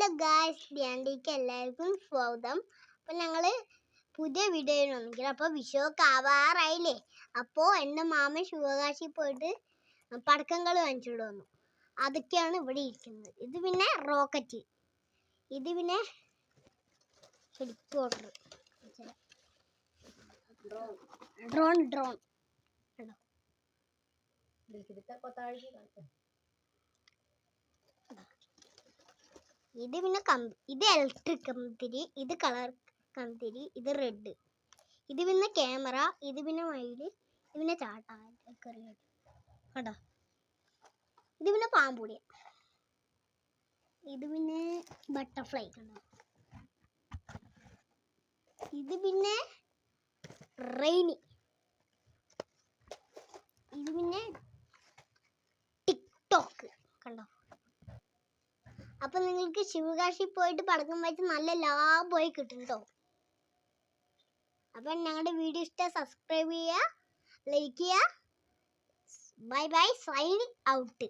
Hello guys ധ്യാനിലേക്ക് എല്ലാവർക്കും സ്വാഗതം. അപ്പോൾ ഞങ്ങൾ പുതിയ വീഡിയോയിൽ വന്നിരിക്കുന്നത് അപ്പോൾ വിഷുവൊക്കെ ആവാറായില്ലേ? അപ്പോൾ എന്റെ മാമൻ ശിവകാശി പോയിട്ട് പടക്കങ്ങൾ വാങ്ങിച്ചുകൊണ്ട് വന്നു. അതൊക്കെയാണ് ഇവിടെ ഇരിക്കുന്നത്. ഇത് പിന്നെ റോക്കറ്റ് ഇത് പിന്നെ ഹെലികോപ്റ്റർ ഡ്രോൺ ഡ്രോൺ ഇത് പിന്നെ കം ഇത് ഇലക്ട്രിക് കമ്പിത്തിരി ഇത് കളർ കമ്പിത്തിരി ഇത് റെഡ് ഇത് പിന്നെ ക്യാമറ ഇത് പിന്നെ മയിൽ ഇത് പിന്നെ ചാട്ട കണ്ടോ? ഇത് പിന്നെ പാമ്പുടിയ ഇത് പിന്നെ ബട്ടർഫ്ലൈ കണ്ടോ? ഇത് പിന്നെ റെയിനി ഇത് പിന്നെ ടിക്ടോക്ക് കണ്ടോ? അപ്പൊ നിങ്ങൾക്ക് ശിവകാശി പോയിട്ട് പടക്കം വെച്ച് നല്ല ലാഭമായി കിട്ടും കേട്ടോ അപ്പൊ ഞങ്ങളുടെ വീഡിയോ ഇഷ്ടം സബ്സ്ക്രൈബ് ചെയ്യുക ലൈക്ക് ചെയ്യുക. Bye bye signing out